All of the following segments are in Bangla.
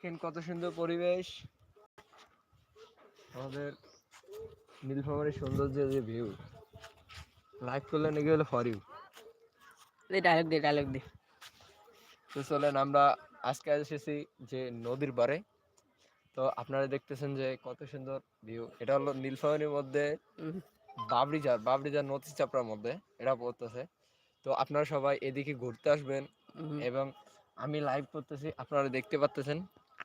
দেখেন কত সুন্দর পরিবেশ। আমাদের নীলফামারীর সৌন্দর্য যে ভিউ লাইভ করলে নাকি হলো for you they dialogue they dialogue দে। তো চলেন আমরা আজকে এসেছি যে নদীর পারে তো আপনারা দেখতেছেন যে কত সুন্দর ভিউ এটা হলো নীলফামারীর মধ্যে। বাবরিজার বাবরিজার নদী চাপড়ার মধ্যে এটা পড়তেছে। তো আপনারা সবাই এদিকে ঘুরতে আসবেন এবং আমি লাইভ করতেছি আপনারা দেখতে পাচ্তেছেন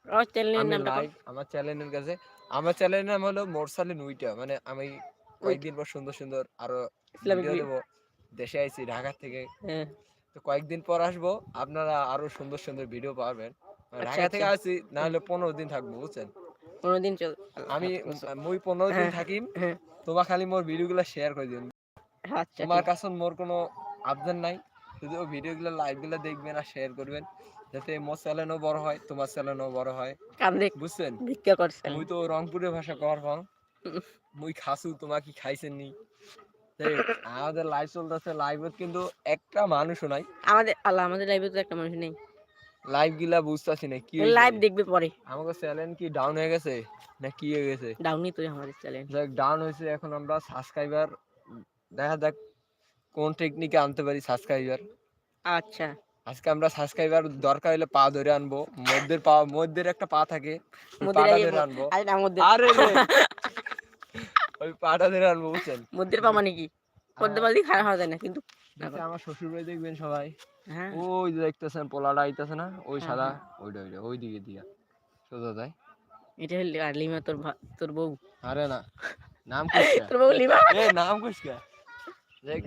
আমার চ্যানেলের নামটা আমার চ্যানেলের কাছে আমার চ্যানেলের নাম হলো মোরসালিন উইটা মানে আমি কয়েকদিন পর সুন্দর সুন্দর আরও ভিডিও। দেশে আইছি ঢাকা থেকে। হ্যাঁ। তো কয়েকদিন পর আসব আপনারা আরও সুন্দর সুন্দর ভিডিও পাবেন। মানে আচ্ছা, ঢাকা থেকে আচ্ছা। আসছি না হলে পনেরো দিন থাকব বুঝছেন? পনেরো দিন চল আমি মুই পনেরো দিন হ্যাঁ, থাকিম। হ্যাঁ। তোমার খালি মোর ভিডিও গুলা শেয়ার করে দিন। আচ্ছা তোমার কাছে মোর কোনো আবদার নাই। শুধু ভিডিও গুলো লাইভগুলো দেখবেন আর শেয়ার করবেন যাতে মোর চ্যানেলও বড় হয় তোমার চ্যানেলও বড় হয়। কাম বুঝছেন? ভিক্ষা করছেন। মুই তো রংপুরের ভাষা কর হুম। মুই খাসু তোমার কি খাইছেন নি আমাদের লাইভ চলতেছে। লাইভে কিন্তু একটা মানুষও নাই। আমাদের আল্লাহ আমাদের লাইভে তো একটা মানুষ নেই। লাইভ গিলা বুঝতেছি না কি লাইভ দেখবে পরে। আমাকে চ্যানেল কি ডাউন হয়ে গেছে? না কি হয়ে গেছে? ডাউনই তো আমাদের চ্যানেল যাক ডাউন হয়েছে। এখন আমরা সাবস্ক্রাইবার দেখা যাক কোন টেকনিকে আনতে পারি সাবস্ক্রাইবার আচ্ছা। আজকে আমরা সাবস্ক্রাইবার দরকার হলে পা ধরে আনব। মধ্যের পা মধ্যের একটা পা থাকে ওই পাটা ধরে আনব। আরে না মধ্যে আরে রে, ওই পাটা ধরে আনব বুঝছেন? মধ্যের পা মানে কি? পাতি খারাপ যায় না কিন্তু আমার শ্বশুর বাড়ি দেখবেন সবাই? হ্যাঁ। ওই যে দেখতেছেন পোলাটা আইতেছে না? ওই হ্যাঁ, সাদা হ্যাঁ। ওইটা ওইটা ওই দিকে দিয়া। সোজা যায়। এটা হলো আর লিমা তোর তোর বউ। আরে না নাম কুসকা তোর বউ লিমা? এ নাম কুসকা দেখ।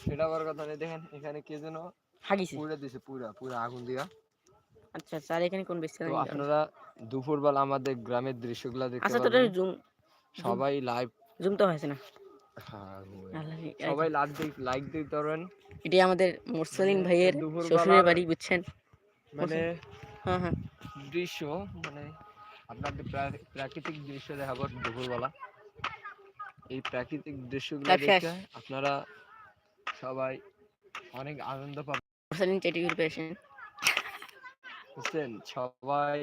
সেটা বড় কথা নেই। দেখেন এখানে কে যেন হাগিছে। পুরা দিছে পুরা পুরা আগুন দিয়া। আচ্ছা আচ্ছা আর এখানে কোন তো আপনারা দুপুরবেলা আমাদের গ্রামের দৃশ্যগুলো দেখতে আচ্ছা তোর জুম সবাই লাইভ জুম তো হয়েছে না? হ্যাঁ, সবাই লাইক লাইক পারবেন। এটি আমাদের মোরসালিন মানে ভাইয়ের শ্বশুরের বাড়ি বুঝছেন? মানে হ্যাঁ হ্যাঁ। দৃশ্য মানে আপনাদের প্রা- প্রাকৃতিক দৃশ্য দেখাবো দুপুরবেলা। এই প্রাকৃতিক দৃশ্যগুলো দেখে আপনারা সবাই অনেক আনন্দ প্রিপারেশন বুঝছেন? সবাই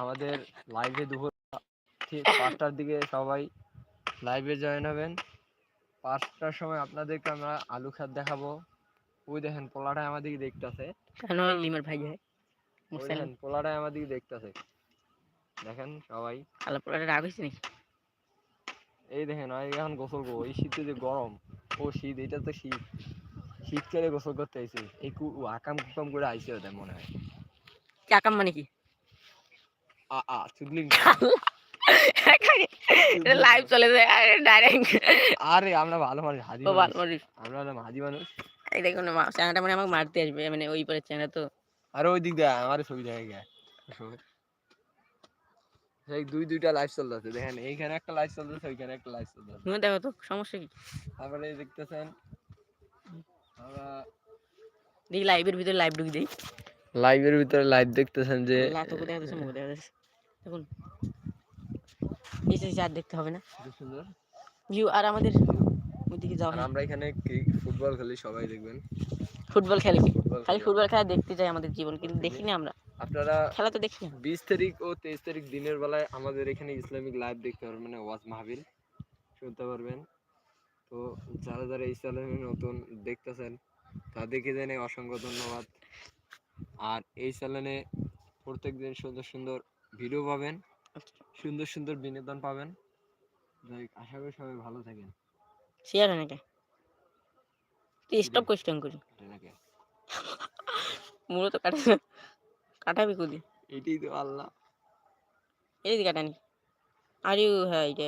আমাদের লাইভে দুপুর ঠিক পাঁচটার দিকে সবাই লাইভে জয়েন হবেন। পাঁচটার সময় আপনাদেরকে আমরা আলু খাত দেখাবো। ওই দেখেন পোলাটা আমাদেরকে দেখতেছে। কেন? লিমার ভাই হয় দেখেন পোলাটা আমাদেরকে দেখতেছে। দেখেন সবাই। আল্লাহ পুরো রাগ নাকি? এই দেখেন এখন গোসল করব। এই শীতে যে গরম ও শীত এটা তো শীত। শীতকালে গোসল করতে আইছে এই কু আকাম কুকাম করে আইছে ওদের মনে হয়। চাকাম মানে কি? আ আ চুদলিং। লাইভ চলে যায় ডাইরেক্ট আরে আমরা ভালো মানুষ হাজি ভালো মানুষ। আমরা হলাম হাজি মানুষ। এই দেখুন মানে আমাকে মারতে আসবে মানে ওই পরে তো। আর ওই দিক দিয়ে আমার ছবি দেখা সেই দুই দুইটা লাইভ চলতেছে দেখেন এইখানে একটা লাইভ চলতেছে ওইখানে একটা লাইভ চলতেছে। দেখো তো সমস্যা কি? তারপরে দেখতেছেন দেখি লাইভের ভিতরে লাইভ ঢুকি দেই। লাইভের ভিতরে লাইভ দেখতেছেন যে লাতকে দেখা যাচ্ছে মুখ দেখা যাচ্ছে দেখুন। আর দেখতে হবে না। সুন্দর। ভিউ আর আমাদের ওইদিকে হয় আমরা এখানে ফুটবল খেলি সবাই দেখবেন। ফুটবল খেলে। খালি ফুটবল খেলা দেখতে যাই আমাদের জীবন কিন্তু দেখি না আমরা। আপনারা খেলা তো দেখি না। বিশ তারিখ ও তেইশ তারিখ দিনের বেলায় আমাদের এখানে ইসলামিক লাইভ দেখতে পারবেন মানে ওয়াজ মাহবিল শুনতে পারবেন। তো যারা যারা এই চ্যানেলে নতুন দেখতেছেন তাদেরকে জানাই অসংখ্য ধন্যবাদ। আর এই চ্যানেলে প্রত্যেকদিন সুন্দর সুন্দর ভিডিও পাবেন সুন্দর সুন্দর বিনোদন পাবেন। যাই আশা করি সবাই ভালো থাকেন। শেয়ার নাকি? তুই স্টপ কোয়েশ্চেন করি? মূলত কাটা কাটাবি কুদি এটাই তো আল্লাহ। এই দিকে কাটানি আর ইউ হ্যাঁ এটা